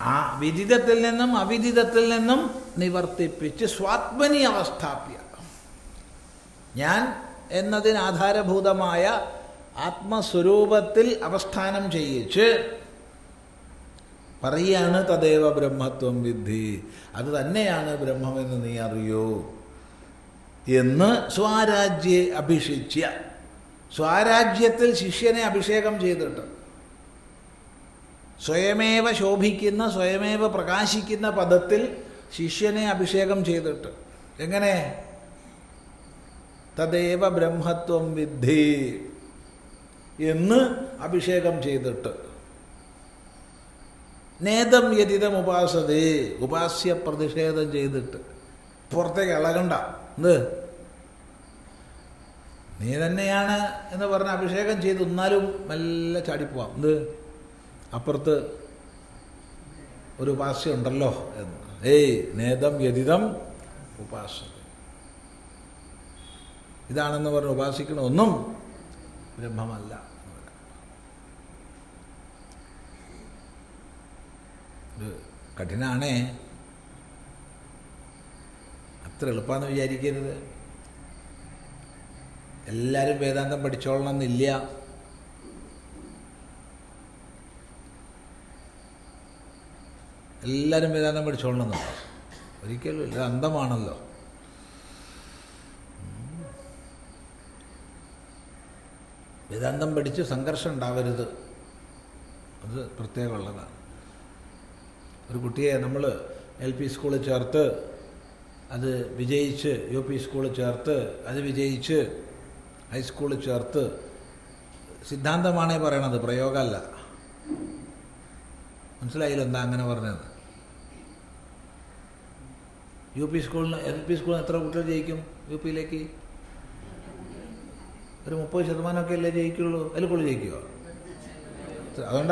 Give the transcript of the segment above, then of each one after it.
ആ വിദിതത്തിൽ നിന്നും അവിദിതത്തിൽ നിന്നും നിവർത്തിപ്പിച്ച് സ്വാത്മനി അവസ്ഥാപ്യ ഞാൻ എന്നതിന് ആധാരഭൂതമായ ആത്മസ്വരൂപത്തിൽ അവസ്ഥാനം ചെയ്യിച്ച് പറയാണ് തദേവ ബ്രഹ്മത്വം വിദ്ധി. അത് തന്നെയാണ് ബ്രഹ്മമെന്ന് നീ അറിയോ? എന്ന് സ്വാരാജ്യെ അഭിഷിച്ച സ്വാരാജ്യത്തിൽ ശിഷ്യനെ അഭിഷേകം ചെയ്തിട്ട്. സ്വയമേവ ശോഭിക്കുന്ന സ്വയമേവ പ്രകാശിക്കുന്ന പദത്തിൽ ശിഷ്യനെ അഭിഷേകം ചെയ്തിട്ട്. എങ്ങനെ? തദേവ ബ്രഹ്മത്വം വിദ്ധി എന്ന് അഭിഷേകം ചെയ്തിട്ട്. നേതം യതിതം ഉപാസതേ ഉപാസ്യ പ്രതിഷേധം ചെയ്തിട്ട്. പുറത്തേക്ക് ഇളകണ്ട. എന്ത്? നീ തന്നെയാണ് എന്ന് പറഞ്ഞ് അഭിഷേകം ചെയ്ത് എന്നാലും മെല്ലെ ചാടിപ്പോവാം. എന്ത്? അപ്പുറത്ത് ഒരു ഉപാസയുണ്ടല്ലോ എന്ന്. ഏയ് നേതം വ്യതിതം ഉപാസ ഇതാണെന്ന് പറഞ്ഞ് ഉപാസിക്കണ ഒന്നും ബ്രഹ്മമല്ല കഠിനാണേ. അത്ര എളുപ്പമാണെന്ന് വിചാരിക്കരുത്. എല്ലാവരും വേദാന്തം പഠിച്ചോളണം എന്നില്ല. എല്ലാവരും വേദാന്തം പഠിച്ചോളണം എന്നില്ല ഒരിക്കലും ഇല്ല അന്തമാണല്ലോ വേദാന്തം പഠിച്ച് സംഘർഷം ഉണ്ടാവരുത്. അത് പ്രത്യേകമുള്ളതാണ്. ഒരു കുട്ടിയെ നമ്മൾ എൽ പി സ്കൂളിൽ ചേർത്ത് അത് വിജയിച്ച് യു പി സ്കൂളിൽ ചേർത്ത് അത് വിജയിച്ച് ഹൈസ്കൂളിൽ ചേർത്ത് സിദ്ധാന്തമാണേ പറയണത് പ്രയോഗമല്ല. മനസ്സിലായില്ല എന്താ അങ്ങനെ പറഞ്ഞത്? യു പി സ്കൂളിന് എൽ പി സ്കൂളിൽ എത്ര കുട്ടികൾ ജയിക്കും? യു പിയിലേക്ക്? ഒരു മുപ്പത് ശതമാനമൊക്കെ അല്ലേ ജയിക്കുള്ളൂ? അതിൽ കൂടുതൽ ജയിക്കുമോ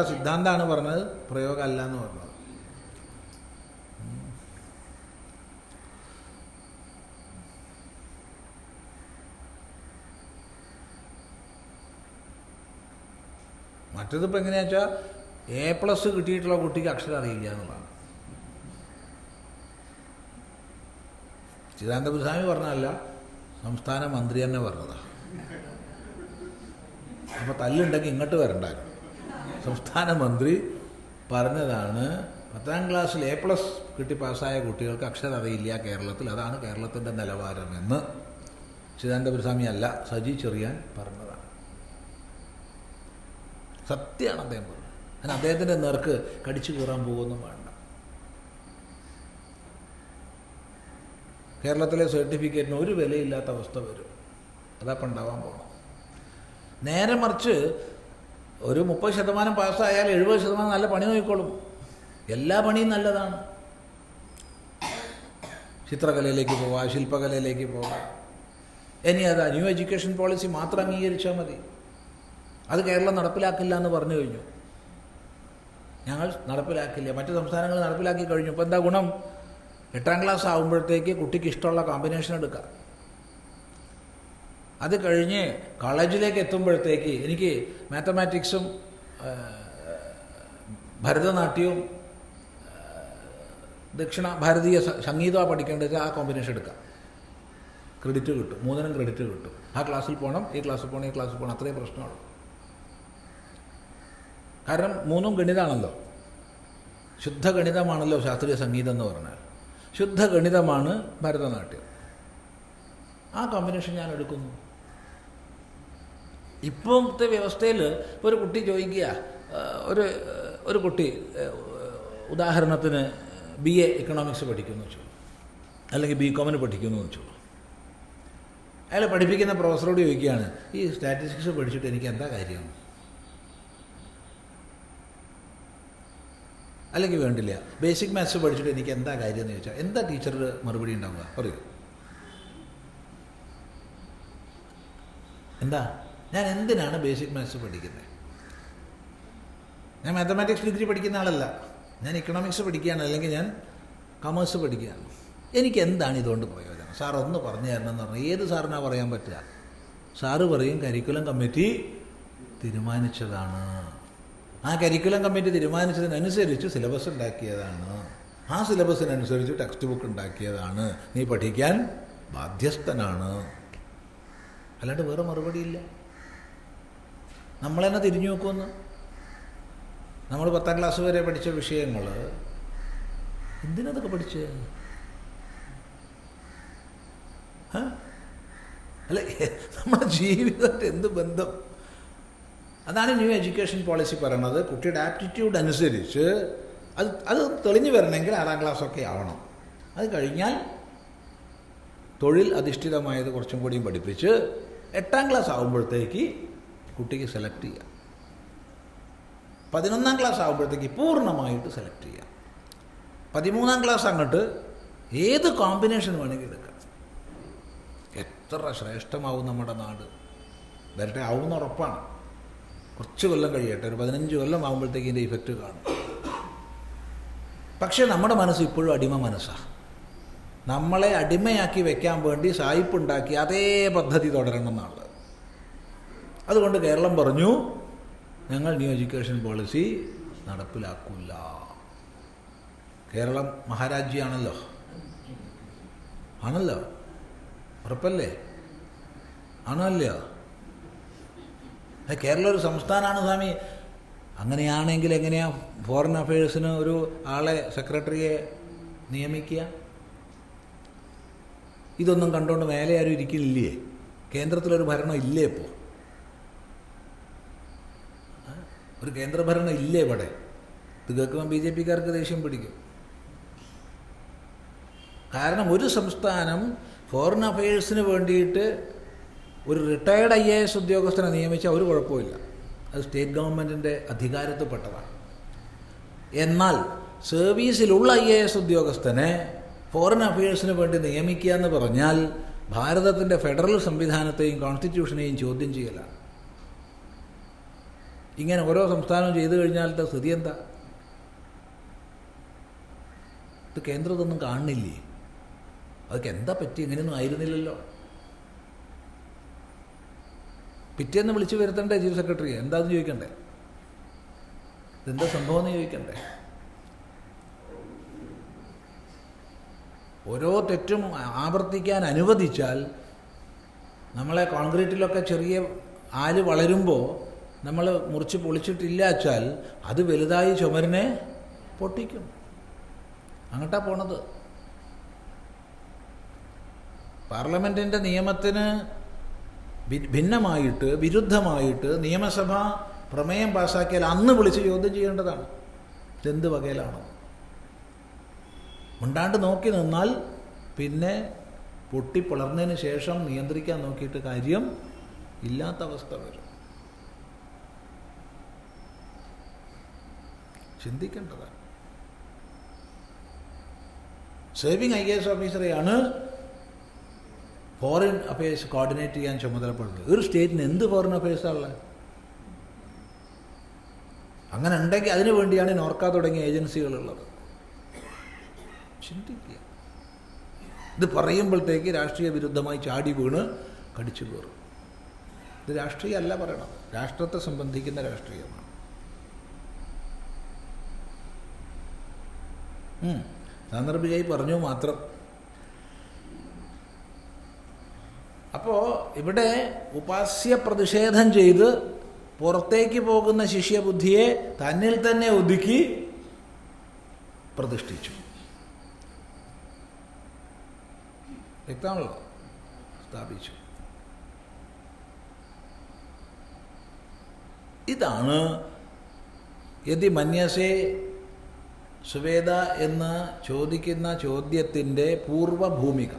ആ സിദ്ധാന്തമാണ് പറഞ്ഞത് പ്രയോഗമല്ല എന്ന് പറഞ്ഞത്. മറ്റതിപ്പോൾ എങ്ങനെയാ വെച്ചാൽ എ പ്ലസ് കിട്ടിയിട്ടുള്ള കുട്ടിക്ക് അക്ഷരം അറിയില്ല എന്നുള്ളതാണ്. ചിദാനന്ദപുസ്വാമി പറഞ്ഞതല്ല സംസ്ഥാന മന്ത്രി തന്നെ പറഞ്ഞതാണ് അപ്പോൾ തല്ലുണ്ടെങ്കിൽ ഇങ്ങോട്ട് വരണ്ടായിരുന്നു. സംസ്ഥാന മന്ത്രി പറഞ്ഞതാണ് പത്താം ക്ലാസ്സിൽ എ പ്ലസ് കിട്ടി പാസ്സായ കുട്ടികൾക്ക് അക്ഷരതയില്ല കേരളത്തിൽ. അതാണ് കേരളത്തിന്റെ നിലവാരമെന്ന് ചിദാനന്ദപുരസ്വാമി അല്ല സജി ചെറിയാൻ പറഞ്ഞതാണ്. സത്യമാണ് അദ്ദേഹം പറഞ്ഞത്. അതിന് അദ്ദേഹത്തിന്റെ നേർക്ക് കടിച്ചു കീറാൻ പോകുന്നു കേരളത്തിലെ സർട്ടിഫിക്കറ്റിന് ഒരു വിലയില്ലാത്ത അവസ്ഥ വരും. അതപ്പം ഉണ്ടാവാൻ പോകണം നേരെ മറിച്ച് ഒരു മുപ്പത് ശതമാനം പാസ്സായാൽ എഴുപത് ശതമാനം നല്ല പണി നോക്കിക്കോളും. എല്ലാ പണിയും നല്ലതാണ്. ചിത്രകലയിലേക്ക് പോവാം ശില്പകലയിലേക്ക് പോവാം. ഇനി അത് ന്യൂ എഡ്യൂക്കേഷൻ പോളിസി മാത്രം അംഗീകരിച്ചാൽ മതി. അത് കേരളം നടപ്പിലാക്കില്ല എന്ന് പറഞ്ഞു കഴിഞ്ഞു. ഞങ്ങൾ നടപ്പിലാക്കില്ല. മറ്റു സംസ്ഥാനങ്ങൾ നടപ്പിലാക്കി കഴിഞ്ഞു. ഇപ്പോൾ എന്താ ഗുണം? എട്ടാം ക്ലാസ് ആകുമ്പോഴത്തേക്ക് കുട്ടിക്ക് ഇഷ്ടമുള്ള കോമ്പിനേഷൻ എടുക്കാം. അത് കഴിഞ്ഞ് കോളേജിലേക്ക് എത്തുമ്പോഴത്തേക്ക് എനിക്ക് മാത്തമാറ്റിക്സും ഭരതനാട്യവും ദക്ഷിണ ഭാരതീയ സംഗീതമാണ് പഠിക്കേണ്ടത് ആ കോമ്പിനേഷൻ എടുക്കാം. ക്രെഡിറ്റ് കിട്ടും. മൂന്നിനും ക്രെഡിറ്റ് കിട്ടും. ആ ക്ലാസ്സിൽ പോകണം ഈ ക്ലാസ്സിൽ പോകണം ഈ ക്ലാസ്സിൽ പോകണം അത്രയും പ്രശ്നമുള്ളൂ. കാരണം മൂന്നും ഗണിതമാണല്ലോ. ശുദ്ധ ഗണിതമാണല്ലോ ശാസ്ത്രീയ സംഗീതം എന്ന് പറഞ്ഞാൽ. ശുദ്ധ ഗണിതമാണ് ഭരതനാട്യം. ആ കോമ്പിനേഷൻ ഞാൻ എടുക്കുന്നു. ഇപ്പോഴത്തെ വ്യവസ്ഥയിൽ ഒരു കുട്ടി ചോദിക്കുക ഒരു ഒരു കുട്ടി ഉദാഹരണത്തിന് ബി എ എക്കണോമിക്സ് പഠിക്കുന്നു വെച്ചു അല്ലെങ്കിൽ ബി കോമിന് പഠിക്കുന്നു വെച്ചു അയാൾ പഠിപ്പിക്കുന്ന പ്രൊഫസറോട് ചോദിക്കുകയാണ് ഈ സ്റ്റാറ്റിസ്റ്റിക്സ് പഠിച്ചിട്ട് എനിക്ക് എന്താ കാര്യം? അല്ലെങ്കിൽ വേണ്ടില്ല. ബേസിക് മാത്സ് പഠിച്ചിട്ട് എനിക്ക് എന്താ കാര്യം എന്ന് ചോദിച്ചാൽ എന്താ ടീച്ചറുടെ മറുപടി ഉണ്ടാവുക? പറയൂ. എന്താ? ഞാൻ എന്തിനാണ് ബേസിക് മാത്സ് പഠിക്കുന്നത് ഞാൻ മാത്തമാറ്റിക്സ് ഡിഗ്രി പഠിക്കുന്ന ആളല്ല. ഞാൻ ഇക്കണോമിക്സ് പഠിക്കുകയാണ് അല്ലെങ്കിൽ ഞാൻ കൊമേഴ്സ് പഠിക്കുകയാണ്. എനിക്ക് എന്താണ് ഇതുകൊണ്ട് പ്രയോജനം? സാർ ഒന്ന് പറഞ്ഞു തരണം എന്ന് പറഞ്ഞാൽ ഏത് സാറിനാണ് പറയാൻ പറ്റുക? സാറ് പറയും കരിക്കുലം കമ്മിറ്റി തീരുമാനിച്ചതാണ്. ആ കരിക്കുലം കമ്മിറ്റി തീരുമാനിച്ചതിനനുസരിച്ച് സിലബസ് ഉണ്ടാക്കിയതാണ്. ആ സിലബസിനനുസരിച്ച് ടെക്സ്റ്റ് ബുക്ക് ഉണ്ടാക്കിയതാണ്. നീ പഠിക്കാൻ ബാധ്യസ്ഥനാണ്. അല്ലാണ്ട് വേറെ മറുപടിയില്ല. നമ്മളെന്നെ തിരിഞ്ഞു നോക്കുമെന്ന് നമ്മൾ പത്താം ക്ലാസ് വരെ പഠിച്ച വിഷയങ്ങൾ എന്തിനതൊക്കെ പഠിച്ച്? അല്ല? നമ്മുടെ ജീവിതത്തിൽ എന്ത് ബന്ധം? അതാണ് ന്യൂ എഡ്യൂക്കേഷൻ പോളിസി പറയണത്. കുട്ടിയുടെ ആപ്റ്റിറ്റ്യൂഡ് അനുസരിച്ച് അത് അത് തെളിഞ്ഞു വരണമെങ്കിൽ ആറാം ക്ലാസ് ഒക്കെ ആവണം. അത് കഴിഞ്ഞാൽ തൊഴിൽ അധിഷ്ഠിതമായത് കുറച്ചും കൂടിയും പഠിപ്പിച്ച് എട്ടാം ക്ലാസ് ആകുമ്പോഴത്തേക്ക് കുട്ടിക്ക് സെലക്ട് ചെയ്യാം. പതിനൊന്നാം ക്ലാസ് ആകുമ്പോഴത്തേക്ക് പൂർണമായിട്ട് സെലക്ട് ചെയ്യാം. പതിമൂന്നാം ക്ലാസ് അങ്ങോട്ട് ഏത് കോമ്പിനേഷൻ വേണമെങ്കിൽ എടുക്കാം. എത്ര ശ്രേഷ്ഠമാവും നമ്മുടെ നാട്. വരട്ടെ ആവുന്ന ഉറപ്പാണ്. കുറച്ച് കൊല്ലം കഴിയട്ടെ ഒരു പതിനഞ്ച് കൊല്ലം ആകുമ്പോഴത്തേക്ക് ഇതിന്റെ ഇഫക്റ്റ് കാണും. പക്ഷേ നമ്മുടെ മനസ്സ് ഇപ്പോഴും അടിമ മനസ്സാണ് നമ്മളെ അടിമയാക്കി വെക്കാൻ വേണ്ടി സായിപ്പുണ്ടാക്കി അതേ പദ്ധതി തുടരണം എന്നുള്ളത് അതുകൊണ്ട് കേരളം പറഞ്ഞു ഞങ്ങൾ ന്യൂ എഡ്യൂക്കേഷൻ പോളിസി നടപ്പിലാക്കില്ല കേരളം മഹാരാജ്യമാണല്ലോ ആണല്ലോ? ഉറപ്പല്ലേ? ആണല്ലോ കേരളം ഒരു സംസ്ഥാനമാണ് സ്വാമി. അങ്ങനെയാണെങ്കിൽ എങ്ങനെയാ ഫോറിൻ അഫയേഴ്സിന് ഒരു ആളെ സെക്രട്ടറിയെ നിയമിക്കുക? ഇതൊന്നും കണ്ടുകൊണ്ട് മേലെ ആരും ഇരിക്കുന്നില്ലേ കേന്ദ്രത്തിലൊരു ഭരണം ഇല്ലേ ഇപ്പോൾ ഒരു കേന്ദ്രഭരണം ഇല്ലേ ഇവിടെ? ഇത് കേൾക്കുമ്പോൾ ബി ജെ പിക്കാർക്ക് ദേഷ്യം പിടിക്കും. കാരണം ഒരു സംസ്ഥാനം ഫോറിൻ അഫയേഴ്സിന് വേണ്ടിയിട്ട് ഒരു റിട്ടയേർഡ് ഐ എ എസ് ഉദ്യോഗസ്ഥനെ നിയമിച്ചാൽ ഒരു കുഴപ്പമില്ല അത് സ്റ്റേറ്റ് ഗവൺമെന്റിന്റെ അധികാരത്തിൽപ്പെട്ടതാണ്. എന്നാൽ സർവീസിലുള്ള ഐ എ എസ് ഉദ്യോഗസ്ഥനെ ഫോറിൻ അഫയേഴ്സിന് വേണ്ടി നിയമിക്കുക എന്ന് പറഞ്ഞാൽ ഭാരതത്തിന്റെ ഫെഡറൽ സംവിധാനത്തെയും കോൺസ്റ്റിറ്റ്യൂഷനെയും ചോദ്യം ചെയ്യലാണ്. ഇങ്ങനെ ഓരോ സംസ്ഥാനവും ചെയ്തു കഴിഞ്ഞാലത്തെ സ്ഥിതി എന്താ? ഇത് കേന്ദ്രത്തൊന്നും കാണുന്നില്ലേ? അതൊക്കെ എന്താ പറ്റി? ഇങ്ങനെയൊന്നും ആയിരുന്നില്ലല്ലോ. പിറ്റേന്ന് വിളിച്ചു വരുത്തണ്ടേ ചീഫ് സെക്രട്ടറി എന്താന്ന് ചോദിക്കണ്ടേ? ഇതെന്താ സംഭവം എന്ന് ചോദിക്കണ്ടേ? ഓരോ തെറ്റും ആവർത്തിക്കാൻ അനുവദിച്ചാൽ നമ്മളെ കോൺക്രീറ്റിലൊക്കെ ചെറിയ ആൽ വളരുമ്പോൾ നമ്മൾ മുറിച്ച് പൊളിച്ചിട്ടില്ലാച്ചാൽ അത് വലുതായി ചുമരിനെ പൊട്ടിക്കും. അങ്ങോട്ടാ പോണത്. പാർലമെന്റിന്റെ നിയമത്തിന് ഭിന്നമായിട്ട് വിരുദ്ധമായിട്ട് നിയമസഭ പ്രമേയം പാസാക്കിയാൽ അന്ന് വിളിച്ച് ചോദ്യം ചെയ്യേണ്ടതാണ്. ഇതെന്ത് വകയിലാണ്? മുണ്ടാണ്ട് നോക്കി നിന്നാൽ പിന്നെ പൊട്ടിപ്പിളർന്നതിന് ശേഷം നിയന്ത്രിക്കാൻ നോക്കിയിട്ട് കാര്യം ഇല്ലാത്ത അവസ്ഥ വരും. ചിന്തിക്കേണ്ടതാണ്. സേവിങ് ഐ എസ് ഓഫീസറെയാണ് ഫോറിൻ അഫയേഴ്സ് കോർഡിനേറ്റ് ചെയ്യാൻ ചുമതലപ്പെടുന്നത് ഒരു സ്റ്റേറ്റിന് എന്ത് ഫോറിൻ അഫയേഴ്സാണുള്ളത് അങ്ങനെ ഉണ്ടെങ്കിൽ അതിനു വേണ്ടിയാണ് നോർക്ക തുടങ്ങിയ ഏജൻസികളുള്ളത് ചിന്തിക്കുക. ഇത് പറയുമ്പോഴത്തേക്ക് രാഷ്ട്രീയ വിരുദ്ധമായി ചാടി വീണ് കടിച്ചു കയറും. ഇത് രാഷ്ട്രീയമല്ല പറയണം രാഷ്ട്രത്തെ സംബന്ധിക്കുന്ന രാഷ്ട്രീയമാണ്. ഉം. സാന്ദർഭികമായി പറഞ്ഞു മാത്രം. അപ്പോൾ ഇവിടെ ഉപാസ്യ പ്രതിഷേധം ചെയ്ത് പുറത്തേക്ക് പോകുന്ന ശിഷ്യബുദ്ധിയെ തന്നിൽ തന്നെ ഒതുക്കി പ്രതിഷ്ഠിച്ചു. വ്യക്തമാണല്ലോ സ്ഥാപിച്ചു. ഇതാണ് യതി മന്യസേ സുവേദ എന്ന് ചോദിക്കുന്ന ചോദ്യത്തിന്റെ പൂർവഭൂമിക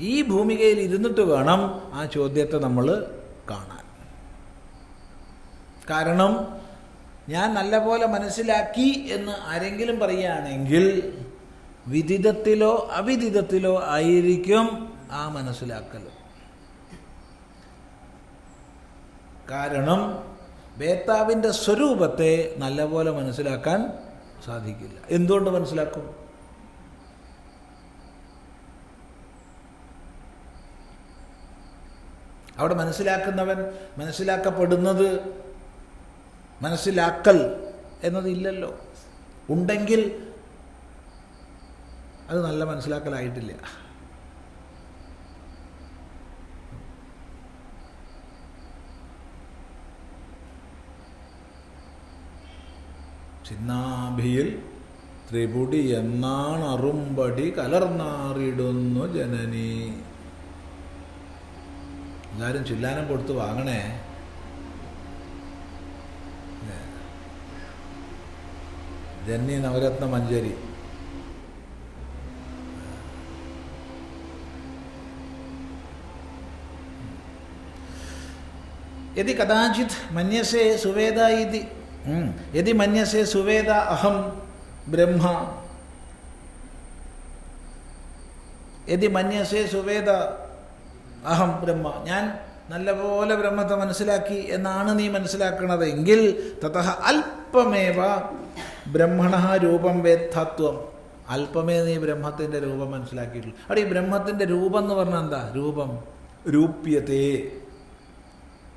ഈ ഭൂമികയിൽ ഇരുന്നിട്ട് വേണം ആ ചോദ്യത്തെ നമ്മൾ കാണാൻ. കാരണം ഞാൻ നല്ലപോലെ മനസ്സിലാക്കി എന്ന് ആരെങ്കിലും പറയുകയാണെങ്കിൽ വിദിതത്തിലോ അവിദിതത്തിലോ ആയിരിക്കും ആ മനസ്സിലാക്കൽ. കാരണം ബേത്താവിന്റെ സ്വരൂപത്തെ നല്ലപോലെ മനസ്സിലാക്കാൻ സാധിക്കില്ല. എന്തുകൊണ്ട് മനസ്സിലാക്കും? അവിടെ മനസ്സിലാക്കുന്നവൻ മനസ്സിലാക്കപ്പെടുന്നത് മനസ്സിലാക്കൽ എന്നതില്ലല്ലോ. ഉണ്ടെങ്കിൽ അത് നല്ല മനസ്സിലാക്കലായിട്ടില്ല. ചിന്നാഭിയിൽ ത്രിപുടി എന്നാണ് അറുമ്പടി കലർന്നാറിടുന്നു ജനനി. എന്നാലും ചില്ലാനം കൊടുത്ത് വാങ്ങണേ. ജന്നി നവരത്ന മഞ്ചേരി. യതി കഥാചിത് മന്യസേ സുവേദ ഇതി. യതി മന്യസേ സുവേദ അഹം ബ്രഹ്മ. യതി മന്യസേ സുവേദ അഹം ബ്രഹ്മ. ഞാൻ നല്ലപോലെ ബ്രഹ്മത്തെ മനസ്സിലാക്കി എന്നാണ് നീ മനസ്സിലാക്കുന്നത് എങ്കിൽ തഥ അല്പമേവ ബ്രഹ്മണ രൂപം വേദ്ധാത്വം. അല്പമേ നീ ബ്രഹ്മത്തിന്റെ രൂപം മനസ്സിലാക്കിയിട്ടുള്ളൂ. അവിടെ ഈ ബ്രഹ്മത്തിന്റെ രൂപം എന്ന് പറഞ്ഞാൽ എന്താ? രൂപം. രൂപ്യത്തെ.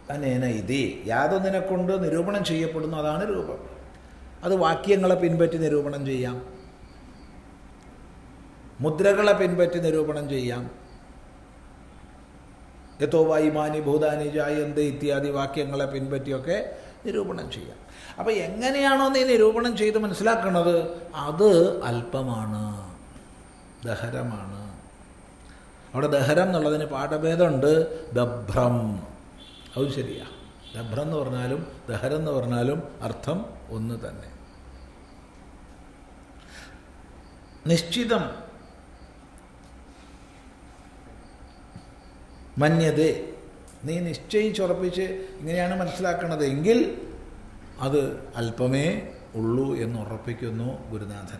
അനേന ഇതി. യാതൊന്നിനെ കൊണ്ട് നിരൂപണം ചെയ്യപ്പെടുന്നു അതാണ് രൂപം. അത് വാക്യങ്ങളെ പിൻപറ്റി നിരൂപണം ചെയ്യാം. മുദ്രകളെ പിൻപറ്റി നിരൂപണം ചെയ്യാം. യഥോ വൈമാനി ഭൂതാനി ജായന്ത് ഇത്യാദി വാക്യങ്ങളെ പിൻപറ്റിയൊക്കെ നിരൂപണം ചെയ്യാം. അപ്പോൾ എങ്ങനെയാണോ നീ നിരൂപണം ചെയ്ത് മനസ്സിലാക്കുന്നത് അത് അല്പമാണ്. ദഹരമാണ്. അവിടെ ദഹരം എന്നുള്ളതിന് പാഠഭേദമുണ്ട്. ദഭ്രം അത് ശരിയാ. ദഭ്രം എന്ന് പറഞ്ഞാലും ദഹരം എന്ന് പറഞ്ഞാലും അർത്ഥം ഒന്ന് തന്നെ. നിശ്ചിതം മന്യതേ. നീ നിശ്ചയിച്ചുറപ്പിച്ച് ഇങ്ങനെയാണ് മനസ്സിലാക്കുന്നത് എങ്കിൽ അത് അല്പമേ ഉള്ളൂ എന്ന് ഉറപ്പിക്കുന്നു ഗുരുനാഥൻ.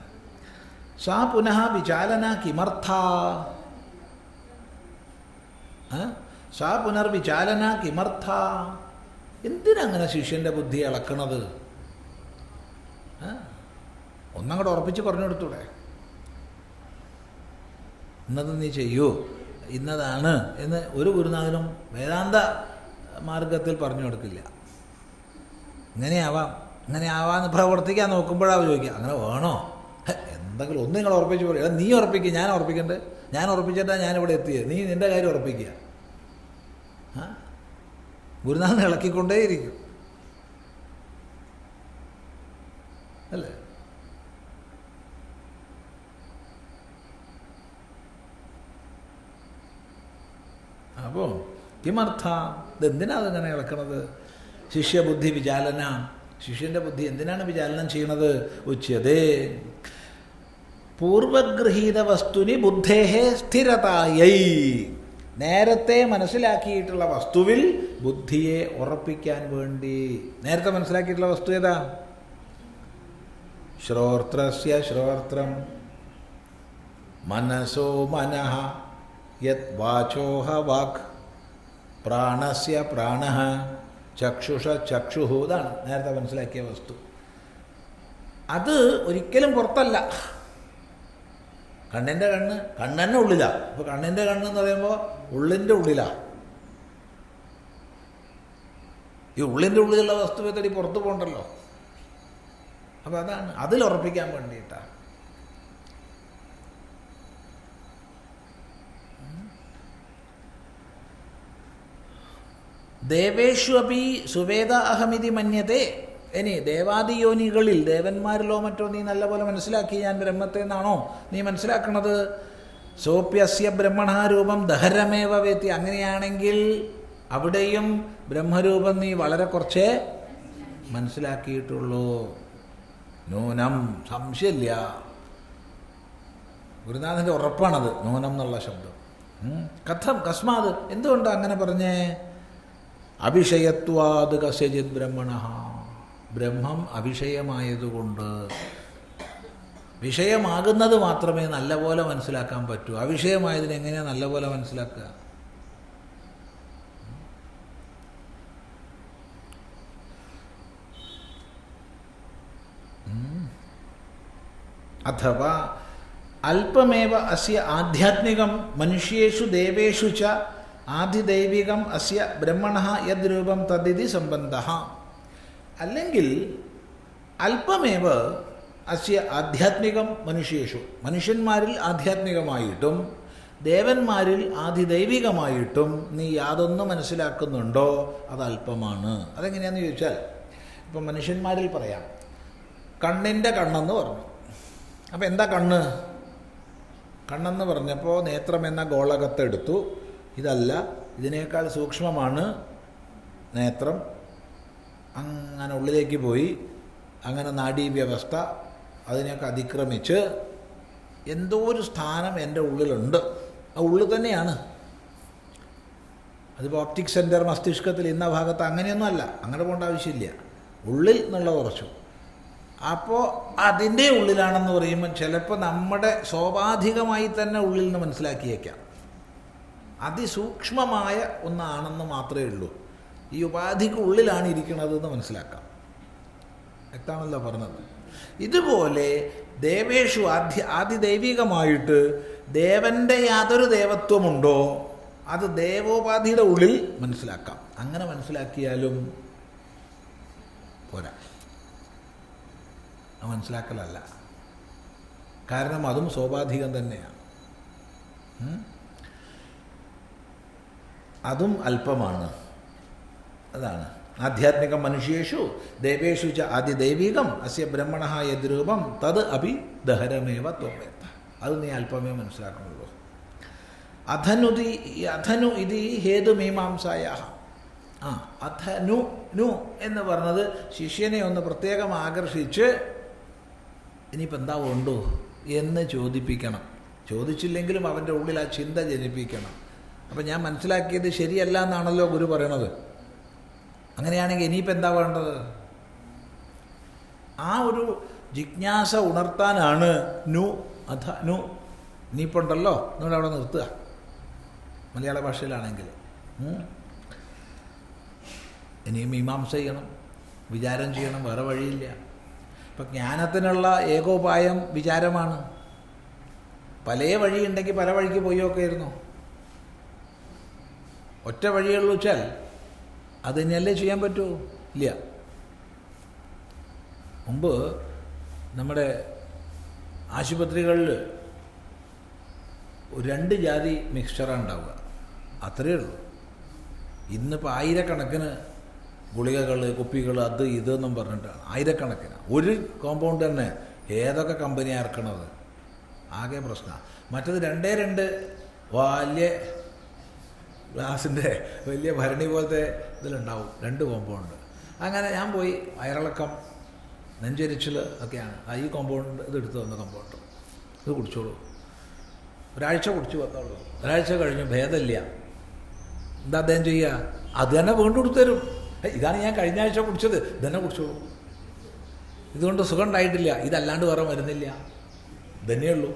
സാ പുനഃ വിചാലന കിമർത്ഥ? സാ പുനർവിചാലന കിമർത്ഥ. എന്തിനങ്ങനെ ശിഷ്യന്റെ ബുദ്ധി ഇളക്കണത്? ഒന്നങ്ങോട്ട് ഉറപ്പിച്ച് പറഞ്ഞു കൊടുത്തൂടെ എന്നത് നീ ചെയ്യൂ. ഇന്നതാണ് എന്ന് ഒരു ഗുരുനാഥനും വേദാന്ത മാർഗത്തിൽ പറഞ്ഞു കൊടുക്കില്ല. ഇങ്ങനെയാവാം ഇങ്ങനെ ആവാന്ന് പ്രവർത്തിക്കാൻ നോക്കുമ്പോഴാണ് ചോദിക്കുക അങ്ങനെ വേണോ? എന്തെങ്കിലും ഒന്ന് നിങ്ങൾ ഉറപ്പിച്ച് പറയും. എടാ, നീ ഉറപ്പിക്കുക ഞാൻ ഉറപ്പിക്കണ്ടേ. ഞാൻ ഉറപ്പിച്ചിട്ടാണ് ഞാനിവിടെ എത്തിയത് നീ നിന്റെ കാര്യം ഉറപ്പിക്കുക? ഗുരുനാഥൻ ഇളക്കിക്കൊണ്ടേയിരിക്കും അല്ലേ അപ്പോൾ കിമർത്ഥ ഇതെന്തിനാ അതിങ്ങനെ ഇളക്കണത്? ശിഷ്യബുദ്ധി വിചാലന. ശിഷ്യന്റെ ബുദ്ധി എന്തിനാണ് വിചാലനം ചെയ്യുന്നത് ഉച്ചതേ. പൂർവഗൃഹീത വസ്തുനി ബുദ്ധേഹേ സ്ഥിരതായൈ. നേരത്തെ മനസ്സിലാക്കിയിട്ടുള്ള വസ്തുവിൽ ബുദ്ധിയെ ഉറപ്പിക്കാൻ വേണ്ടി. നേരത്തെ മനസ്സിലാക്കിയിട്ടുള്ള വസ്തു ഏതാ? ശ്രോത്രസ്യ ശ്രോത്രം. മനസോ മനഃ യത് വാചോഹ വാക്. പ്രാണസ്യ പ്രാണ. ചക്ഷുഷ ചക്ഷുഹു ഇതാണ് നേരത്തെ മനസ്സിലാക്കിയ വസ്തു. അത് ഒരിക്കലും പുറത്തല്ല. കണ്ണിന്റെ കണ്ണ് കണ്ണ് തന്നെ ഉള്ളിലാ. അപ്പോൾ കണ്ണിന്റെ കണ്ണ് എന്ന് പറയുമ്പോൾ ഉള്ളിന്റെ ഉള്ളിലാ. ഈ ഉള്ളിന്റെ ഉള്ളിലുള്ള വസ്തുവെ തടി പുറത്തു പോകണ്ടല്ലോ. അപ്പോൾ അതാണ് അതിൽ ഉറപ്പിക്കാൻ വേണ്ടിയിട്ടാണ്. ദേവേഷു അപി സുവേദ അഹമിതി മന്യത്തെ ഇനി ദേവാദിയോനികളിൽ ദേവന്മാരിലോ മറ്റോ നീ നല്ലപോലെ മനസ്സിലാക്കി ഞാൻ ബ്രഹ്മത്തെ എന്നാണോ നീ മനസ്സിലാക്കണത്? സോപ്യസ്യ ബ്രഹ്മണാരൂപം ദഹരമേവ വേത്തി. അങ്ങനെയാണെങ്കിൽ അവിടെയും ബ്രഹ്മരൂപം നീ വളരെ കുറച്ചേ മനസ്സിലാക്കിയിട്ടുള്ളൂ. നൂനം സംശയമില്ല ഗുരുനാഥന്റെ ഉറപ്പാണത് നൂനം എന്നുള്ള ശബ്ദം. കഥം കസ്മാത്. എന്തുകൊണ്ടാണ് അങ്ങനെ പറഞ്ഞേ? അവിഷയത്വാത് കസ്യജിത് ബ്രഹ്മണ ബ്രഹ്മം അവിഷയമായതുകൊണ്ട് വിഷയമാകുന്നത് മാത്രമേ നല്ലപോലെ മനസ്സിലാക്കാൻ പറ്റൂ അവിഷയമായതിന് എങ്ങനെയാണ് നല്ലപോലെ മനസ്സിലാക്കുക. അഥവാ അല്പമേവ അസ്യ ആധ്യാത്മികം മനുഷ്യേഷു ദേവേഷു ച ആദിദൈവികം അസ്യ ബ്രഹ്മണ യദ്രൂപം തദിതി സംബന്ധ. അല്ലെങ്കിൽ അല്പമേവ അസ്യ ആധ്യാത്മികം മനുഷ്യേഷു മനുഷ്യന്മാരിൽ ആധ്യാത്മികമായിട്ടും ദേവന്മാരിൽ ആധിദൈവികമായിട്ടും നീ യാതൊന്ന് മനസ്സിലാക്കുന്നുണ്ടോ? അത് അല്പമാണ് അതെങ്ങനെയാണെന്ന് ചോദിച്ചാൽ ഇപ്പം മനുഷ്യന്മാരിൽ പറയാം കണ്ണിന്റെ കണ്ണെന്ന് പറഞ്ഞു. അപ്പം എന്താ കണ്ണ്? കണ്ണെന്ന് പറഞ്ഞപ്പോൾ നേത്രം എന്ന ഗോളകത്തെടുത്തു. ഇതല്ല ഇതിനേക്കാൾ സൂക്ഷ്മമാണ് നേത്രം. അങ്ങനെ ഉള്ളിലേക്ക് പോയി അങ്ങനെ നാഡീവ്യവസ്ഥ അതിനെയൊക്കെ അതിക്രമിച്ച് എന്തോ ഒരു സ്ഥാനം എന്റെ ഉള്ളിലുണ്ട്. ആ ഉള്ളിൽ തന്നെയാണ്. അതിപ്പോൾ ഓപ്റ്റിക് സെന്റർ മസ്തിഷ്കത്തിൽ ഇന്ന ഭാഗത്ത് അങ്ങനെയൊന്നും അല്ല. അങ്ങനെ പോകേണ്ട ആവശ്യമില്ല. ഉള്ളിൽ എന്നുള്ള കുറച്ചു അപ്പോൾ അതിന്റെ ഉള്ളിലാണെന്ന് പറയുമ്പോൾ ചിലപ്പോൾ നമ്മുടെ സ്വാഭാവികമായി തന്നെ ഉള്ളിൽ നിന്ന് മനസ്സിലാക്കിയേക്കാം. അതിസൂക്ഷ്മമായ ഒന്നാണെന്ന് മാത്രമേ ഉള്ളൂ. ഈ ഉപാധിക്ക് ഉള്ളിലാണ് ഇരിക്കുന്നത് എന്ന് മനസ്സിലാക്കാം. വ്യക്തമാണല്ലോ പറഞ്ഞത്. ഇതുപോലെ ദേവേഷു ആദ്യ ആദിദൈവികമായിട്ട് ദേവന്റെ യാതൊരു ദേവത്വമുണ്ടോ അത് ദേവോപാധിയുടെ ഉള്ളിൽ മനസ്സിലാക്കാം. അങ്ങനെ മനസ്സിലാക്കിയാലും പോരാ. മനസ്സിലാക്കലല്ല. കാരണം അതും സ്വാഭാവികം തന്നെയാണ്? അതും അല്പമാണ്. അതാണ്. ആധ്യാത്മിക മനുഷ്യേഷു ദേവേഷു ച ആദിദൈവികം അസ്യ ബ്രഹ്മണ യദ്രൂപം തത് അഭി ദഹരമേവ ത്വമേത്ത. അത് നീ അല്പമേ മനസ്സിലാക്കുന്നുള്ളൂ. അധനുതി അധനു ഇത് ഹേതുമീമാംസായ ആ അധനു നു എന്ന് പറഞ്ഞത് ശിഷ്യനെ ഒന്ന് പ്രത്യേകം ആകർഷിച്ച് ഇനിയിപ്പോൾ എന്താ ഉണ്ടോ എന്ന് ചോദിപ്പിക്കണം. ചോദിച്ചില്ലെങ്കിലും അവന്റെ ഉള്ളിൽ ആ ചിന്ത ജനിപ്പിക്കണം. അപ്പം ഞാൻ മനസ്സിലാക്കിയത് ശരിയല്ല എന്നാണല്ലോ ഗുരു പറയണത്. അങ്ങനെയാണെങ്കിൽ ഇനിയിപ്പോൾ എന്താ വേണ്ടത്? ആ ഒരു ജിജ്ഞാസ ഉണർത്താനാണ് നു അധ നു ഇനിയിപ്പോൾ ഉണ്ടല്ലോ നിങ്ങൾ അവിടെ നിർത്തുക. മലയാള ഭാഷയിലാണെങ്കിൽ. ഇനി മീമാംസ ചെയ്യണം വിചാരം ചെയ്യണം വേറെ വഴിയില്ല. ഇപ്പം ജ്ഞാനത്തിനുള്ള ഏകോപായം വിചാരമാണ്. പല വഴിയുണ്ടെങ്കിൽ പല വഴിക്ക് പോയൊക്കെയായിരുന്നു. ഒറ്റ വഴിയുള്ളൂ വെച്ചാൽ അത് തന്നെയല്ലേ ചെയ്യാൻ പറ്റുമോ ഇല്ല. മുമ്പ് നമ്മുടെ ആശുപത്രികളിൽ രണ്ട് ജാതി മിക്സ്ചറാണ് ഉണ്ടാവുക. അത്രയേ ഉള്ളൂ. ഇന്നിപ്പോൾ ആയിരക്കണക്കിന് ഗുളികകൾ കുപ്പികൾ അത് ഇതെന്നും പറഞ്ഞിട്ടാണ് ആയിരക്കണക്കിന്. ഒരു കോമ്പൗണ്ട് തന്നെ ഏതൊക്കെ കമ്പനിയാണ് ഇറക്കണത്? ആകെ പ്രശ്നമാണ് മറ്റത് രണ്ടേ രണ്ട് വലിയ ഗ്ലാസിന്റെ വലിയ ഭരണി പോലത്തെ ഇതിലുണ്ടാവും. രണ്ട് കോമ്പൗണ്ട് അങ്ങനെ ഞാൻ പോയി വയറിളക്കം നെഞ്ചരിച്ചിൽ ഒക്കെയാണ്. ആ ഈ കോമ്പൗണ്ട് എടുത്തു തന്ന കോമ്പൗണ്ട് ഇത് കുടിച്ചോളൂ. ഒരാഴ്ച കുടിച്ചു വന്നോളൂ ഒരാഴ്ച കഴിഞ്ഞു ഭേദമില്ല. എന്താ അദ്ദേഹം ചെയ്യുക അത് തന്നെ വീണ്ടും കൊടുത്തരും ഇതാണ് ഞാൻ കഴിഞ്ഞ ആഴ്ച കുടിച്ചത്. ഇതന്നെ കുടിച്ചോളൂ. ഇതുകൊണ്ട് സുഖം ഉണ്ടായിട്ടില്ല ഇതല്ലാണ്ട് വേറെ വരുന്നില്ല ഇതന്നെയുള്ളൂ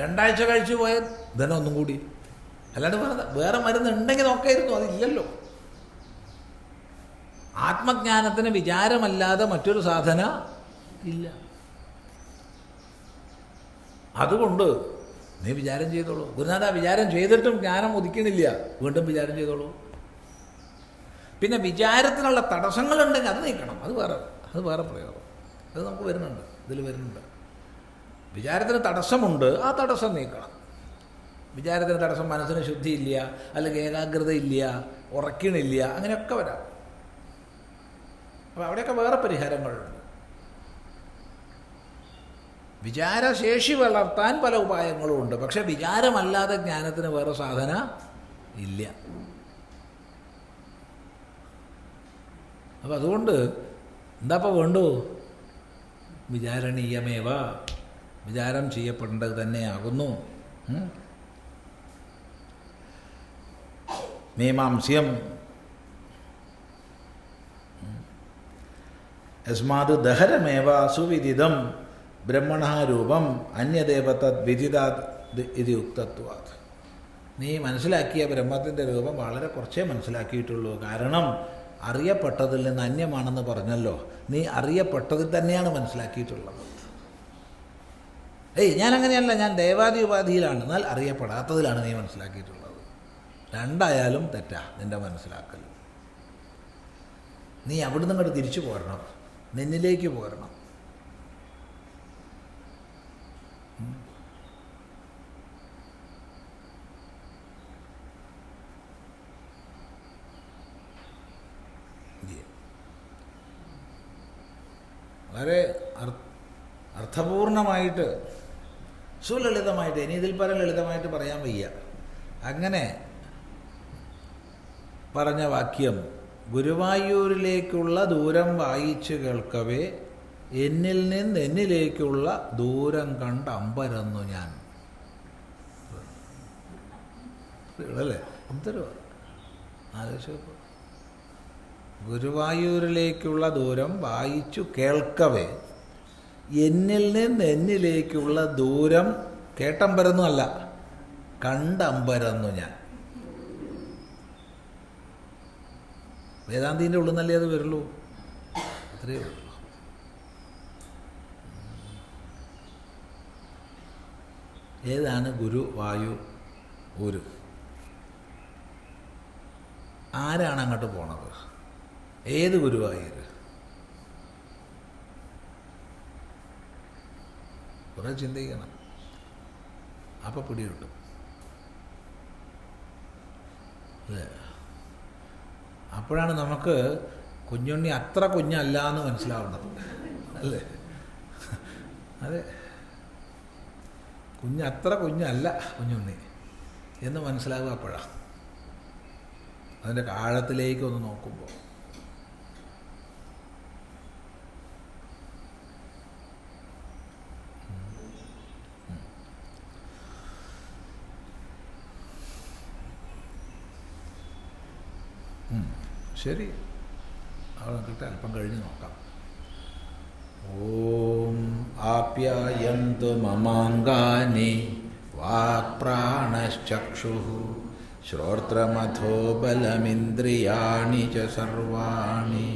രണ്ടാഴ്ച കഴിച്ചു പോയാൽ ഇതന്നെ ഒന്നും കൂടി. അല്ലാണ്ട് വേറെ വേറെ മരുന്ന് ഉണ്ടെങ്കിൽ നോക്കായിരുന്നു അതില്ലല്ലോ ആത്മജ്ഞാനത്തിന് വിചാരമല്ലാതെ മറ്റൊരു സാധന ഇല്ല. അതുകൊണ്ട് നീ വിചാരം ചെയ്തോളൂ. ഗുരുനാഥ വിചാരം ചെയ്തിട്ടും ജ്ഞാനം ഉദിക്കണില്ല. വീണ്ടും വിചാരം ചെയ്തോളൂ. പിന്നെ വിചാരത്തിനുള്ള തടസ്സങ്ങളുണ്ടെങ്കിൽ അത് നീക്കണം. അത് വേറെ അത് വേറെ പ്രയോഗം. അത് നമുക്ക് വരുന്നുണ്ട് ഇതിൽ വരുന്നുണ്ട്. വിചാരത്തിന് തടസ്സമുണ്ട് ആ തടസ്സം നീക്കണം. വിചാരത്തിന് തടസ്സം മനസ്സിന് ശുദ്ധിയില്ല അല്ലെങ്കിൽ ഏകാഗ്രത ഇല്ല ഉറക്കണില്ല അങ്ങനെയൊക്കെ വരാം. അപ്പോൾ അവിടെയൊക്കെ വേറെ പരിഹാരങ്ങളുണ്ട്. വിചാരശേഷി വളർത്താൻ പല ഉപായങ്ങളും ഉണ്ട്. പക്ഷെ വിചാരമല്ലാതെ ജ്ഞാനത്തിന് വേറെ സാധന ഇല്ല. അപ്പം അതുകൊണ്ട് എന്താ ഇപ്പോൾ വേണ്ടു? വിചാരണീയമേവ. വിചാരം ചെയ്യപ്പെടേണ്ടത് തന്നെയാകുന്നു. മീമാംസ്യം. യസ്മാത് ദഹരമേവ സുവിദിതം ബ്രഹ്മണ രൂപം അന്യദേവതത് വിദിതാത് ഇത് യുക്തത്വാത് നീ മനസ്സിലാക്കിയ ബ്രഹ്മത്തിന്റെ രൂപം വളരെ കുറച്ചേ മനസ്സിലാക്കിയിട്ടുള്ളൂ. കാരണം അറിയപ്പെട്ടതിൽ നിന്ന് അന്യമാണെന്ന് പറഞ്ഞല്ലോ. നീ അറിയപ്പെട്ടതിൽ തന്നെയാണ് മനസ്സിലാക്കിയിട്ടുള്ളത്. ഏയ് ഞാൻ അങ്ങനെയല്ല ഞാൻ ദേവാദി ഉപാധിയിലാണ്. എന്നാൽ അറിയപ്പെടാത്തതിലാണ് നീ മനസ്സിലാക്കിയിട്ടുള്ളത്. രണ്ടായാലും തെറ്റാ നിന്റെ മനസ്സിലാക്കൽ. നീ അവിടുന്ന് ഇങ്ങോട്ട് തിരിച്ചു പോരണം. നിന്നിലേക്ക് പോരണം? വളരെ അർ- അർത്ഥപൂർണമായിട്ട് സുലളിതമായിട്ട് ഇനി ഇതിൽ പരം ലളിതമായിട്ട് പറയാൻ വയ്യ. അങ്ങനെ പറഞ്ഞ വാക്യം ഗുരുവായൂരിലേക്കുള്ള ദൂരം വായിച്ചു കേൾക്കവേ എന്നിൽ നിന്ന് എന്നിലേക്കുള്ള ദൂരം കണ്ട് അമ്പരന്നു ഞാൻ. അല്ലേ എന്തൊരു ഗുരുവായൂരിലേക്കുള്ള ദൂരം വായിച്ചു കേൾക്കവേ എന്നിൽ നിന്ന് എന്നിലേക്കുള്ള ദൂരം കേട്ടമ്പരന്നു അല്ല കണ്ടമ്പരന്നു ഞാൻ. വേദാന്തിന്റെ ഉള്ളിൽ നിന്നല്ലേ അത് വരുള്ളൂ. അത്രയേ ഉള്ളൂ. ഏതാണ് ഗുരു വായു ഗുരു? ആരാണ് അങ്ങോട്ട് പോണത്? ഏത് ഗുരുവായൂർ കുറെ ചിന്തിക്കണം. അപ്പം പിടികിട്ടും അല്ലേ അപ്പോഴാണ് നമുക്ക് കുഞ്ഞുണ്ണി അത്ര കുഞ്ഞല്ല എന്ന് മനസ്സിലാവുന്നത്. അല്ലേ? അതെ. കുഞ്ഞ് അത്ര കുഞ്ഞല്ല കുഞ്ഞുണ്ണി എന്ന് മനസ്സിലാവുക അപ്പോഴാണ് അതിന്റെ ആഴത്തിലേക്ക് ഒന്ന് നോക്കുമ്പോൾ. ശരി അവിടെ കിട്ടെ അല്പം കഴിഞ്ഞ് നോക്കാം ഓം ആപ്യായന്തു മമാങ്കാനി വാക്പ്രാണശ്ചക്ഷു ശ്രോത്രമഥോ ബലമിന്ദ്രിയാണി ച സർവാണി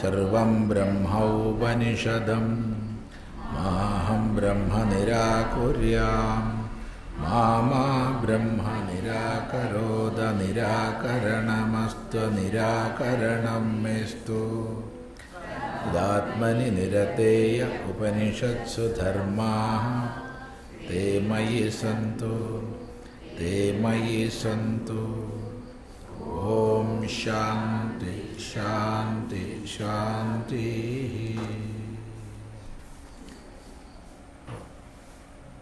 സർവം ബ്രഹ്മോപനിഷദം മാഹം ബ്രഹ്മ നിരാകുര്യാം മാമാ ബ്രഹ്മ നിരാകരോദ നിരാകരണമസ്ത്വ നിരാകരണം മേസ്തു. ഇതാത്മനി നിരതേയ ഉപനിഷത്സു ധർമാ തേ മയി സന്തു തേ മയി സന്തു. ഓം ശാന്തി ശാന്തി ശാന്തി.